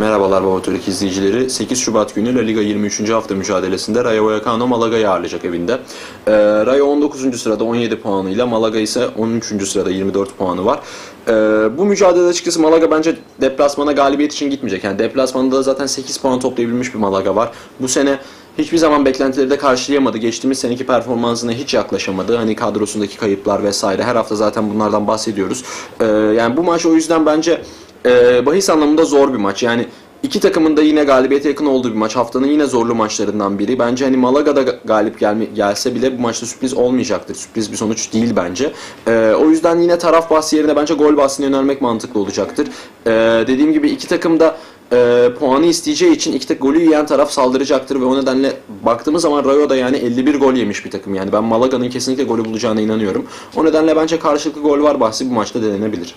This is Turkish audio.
Merhabalar Baba izleyicileri. 8 Şubat günü La Liga 23. hafta mücadelesinde Rayo Vallecano Malaga'yı ağırlayacak evinde. Ee, Rayo 19. sırada 17 puanıyla, Malaga ise 13. sırada 24 puanı var. Ee, bu mücadelede açıkçası Malaga bence deplasmana galibiyet için gitmeyecek. Yani deplasmanda da zaten 8 puan toplayabilmiş bir Malaga var. Bu sene hiçbir zaman beklentileri de karşılayamadı. Geçtiğimiz seneki performansına hiç yaklaşamadı. Hani kadrosundaki kayıplar vesaire her hafta zaten bunlardan bahsediyoruz. Ee, yani bu maç o yüzden bence e, bahis anlamında zor bir maç. Yani iki takımın da yine galibiyete yakın olduğu bir maç. Haftanın yine zorlu maçlarından biri. Bence hani Malaga'da ga- galip gelme, gelse bile bu maçta sürpriz olmayacaktır. Sürpriz bir sonuç değil bence. Ee, o yüzden yine taraf bahsi yerine bence gol bahsine yönelmek mantıklı olacaktır. Ee, dediğim gibi iki takım da e, puanı isteyeceği için iki tek golü yiyen taraf saldıracaktır ve o nedenle baktığımız zaman Rayo da yani 51 gol yemiş bir takım. Yani ben Malaga'nın kesinlikle golü bulacağına inanıyorum. O nedenle bence karşılıklı gol var bahsi bu maçta denenebilir.